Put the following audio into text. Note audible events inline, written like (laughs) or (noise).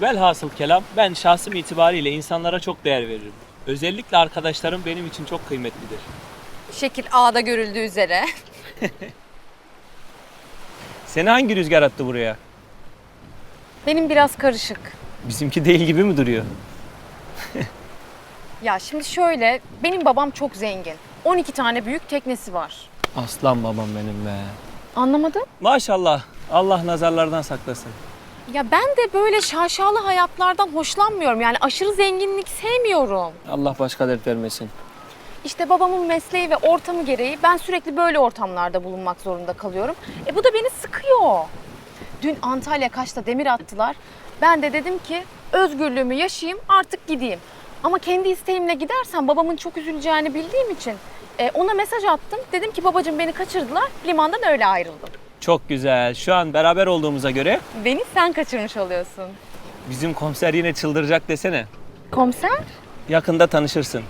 Velhasıl kelam ben şahsım itibariyle insanlara çok değer veririm. Özellikle arkadaşlarım benim için çok kıymetlidir. Şekil A'da görüldüğü üzere. (laughs) Seni hangi rüzgar attı buraya? Benim biraz karışık. Bizimki değil gibi mi duruyor? (laughs) Ya şimdi şöyle, benim babam çok zengin. 12 tane büyük teknesi var. Aslan babam benim be. Anlamadım. Maşallah. Allah nazarlardan saklasın. Ya ben de böyle şaşalı hayatlardan hoşlanmıyorum. Yani aşırı zenginlik sevmiyorum. Allah başka dert vermesin. İşte babamın mesleği ve ortamı gereği ben sürekli böyle ortamlarda bulunmak zorunda kalıyorum. E bu da beni sıkıyor. Dün Antalya Kaş'ta demir attılar. Ben de dedim ki özgürlüğümü yaşayayım artık gideyim. Ama kendi isteğimle gidersem babamın çok üzüleceğini bildiğim için e, ona mesaj attım. Dedim ki babacığım beni kaçırdılar. Limandan öyle ayrıldım. Çok güzel. Şu an beraber olduğumuza göre Beni sen kaçırmış oluyorsun. bizim komiser yine çıldıracak desene. Komiser? Yakında tanışırsın.